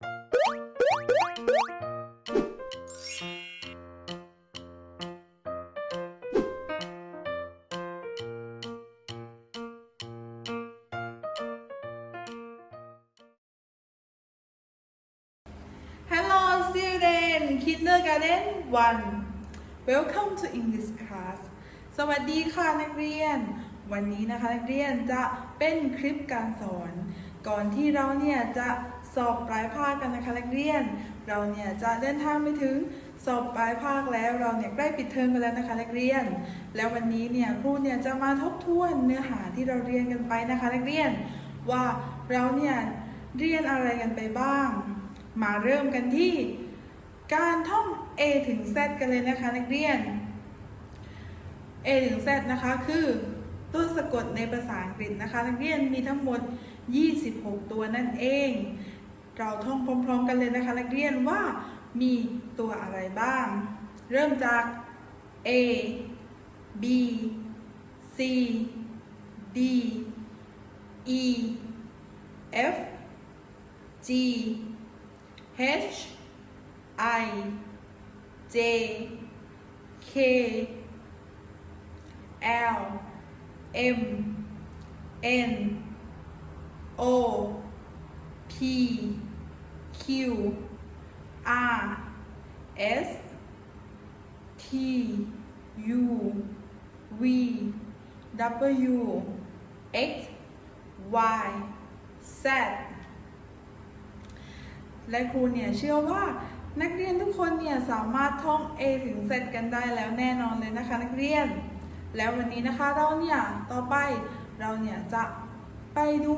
Hello student kindergarten 1 Welcome to English class สวัสดีค่ะนักเรียน วันนี้นะคะนักเรียนจะเป็นคลิปการสอน ก่อนที่เราเนี่ยจะ สอบปลายภาคกันนะคะนักเรียน เราเนี่ยจะเดินทางไปถึงสอบปลายภาคแล้วเราเนี่ยใกล้ปิดเทอมกันแล้วนะคะนักเรียน แล้ววันนี้เนี่ยครูเนี่ยจะมาทบทวนเนื้อหาที่เราเรียนกันไปนะคะนักเรียน ว่าเราเนี่ยเรียนอะไรกันไปบ้าง มาเริ่มกันที่ การท่อง A ถึง Z กันเลยนะคะนักเรียน A ถึง Z นะคะคือตัวสะกดในภาษาอังกฤษนะคะนักเรียนมีทั้งหมด 26 ตัวนั่นเอง เราท่องพร้อม ๆ กันเลยนะคะนักเรียนว่ามีตัวอะไรบ้าง เริ่มจาก A B C D E F G H I J K L M N O P Q R S T U V W X Y Z และครูเนี่ยเชื่อว่านักเรียนทุกคนเนี่ยสามารถท่อง A ถึง Z กันได้แล้วแน่นอนเลยนะคะนักเรียน แล้ววันนี้นะคะเราเนี่ยต่อไปเราเนี่ยจะไปดู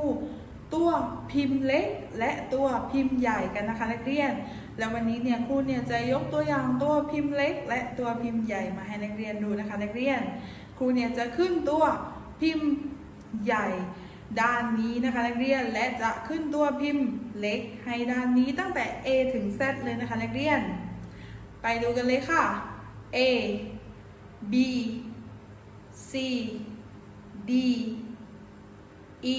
ตัวพิมพ์เล็กและตัวพิมพ์ใหญ่กันนะคะนักเรียน แล้ววันนี้เนี่ยครูเนี่ยจะยกตัวอย่างตัวพิมพ์เล็ก และตัวพิมพ์ใหญ่มาให้นักเรียนดูนะคะนักเรียน ครูเนี่ยจะขึ้นตัวพิมพ์ใหญ่ด้านนี้นะคะนักเรียนและจะขึ้นตัวพิมพ์เล็กให้ด้านนี้ตั้งแต่ A ถึง Z เลยนะคะนักเรียน ไปดูกันเลยค่ะ A B C D E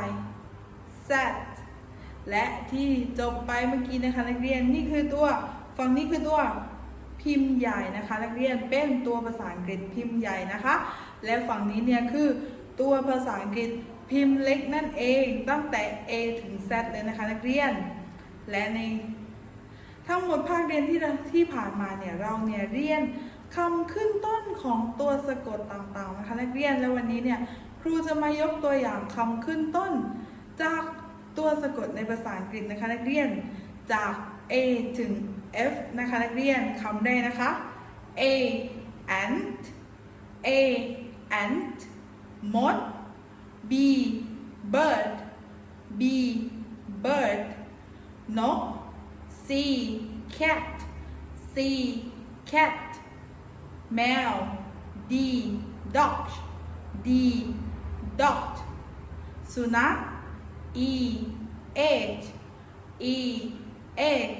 Y Z และที่จบไปเมื่อกี้นะคะนักเรียนนี่คือตัวฝั่งนี้คือตัวพิมพ์ใหญ่นะคะ นักเรียนเป็นตัวภาษาอังกฤษพิมพ์ใหญ่นะคะ และฝั่งนี้เนี่ยคือตัวภาษาอังกฤษพิมพ์เล็กนั่นเองตั้งแต่ A ถึง Z เลยนะคะนักเรียน และในทั้งหมดภาคเรียนที่ที่ผ่านมาเนี่ยเราเนี่ยเรียนคำขึ้นต้นของตัวสะกดต่างๆนะคะนักเรียนแล้ววันนี้เนี่ย ครูจะมายกตัวอย่างคำขึ้นต้น จากตัวสะกดในภาษาอังกฤษนะคะนักเรียน จาก A ถึง F นะคะนักเรียนคำแรกนะคะ A ant A ant moth B bird B bird นก C cat C cat แมว D dog D dog สุนัข E egg E egg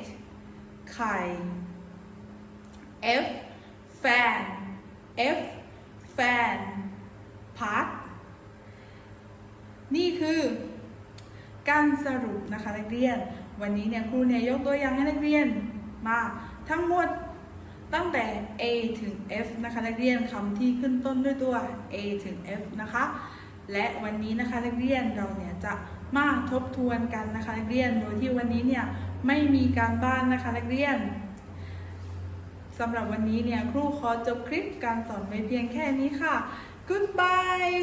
ไข่ F fan F fan พัดนี่คือการสรุปนะคะนักเรียน วันนี้เนี่ยครูเนี่ยยกตัวอย่างให้นักเรียนมาทั้งหมดตั้งแต่ A ถึง F นะคะนักเรียนคำที่ขึ้นต้นด้วยตัว A ถึง F นะคะ และวันนี้นะคะนักเรียนเราเนี่ยจะมาทบทวนกันนะคะนักเรียนโดยที่วันนี้เนี่ยไม่มีการบ้านนะคะนักเรียนสำหรับวันนี้เนี่ยครูขอจบคลิปการสอนไว้เพียงแค่นี้ค่ะ Goodbye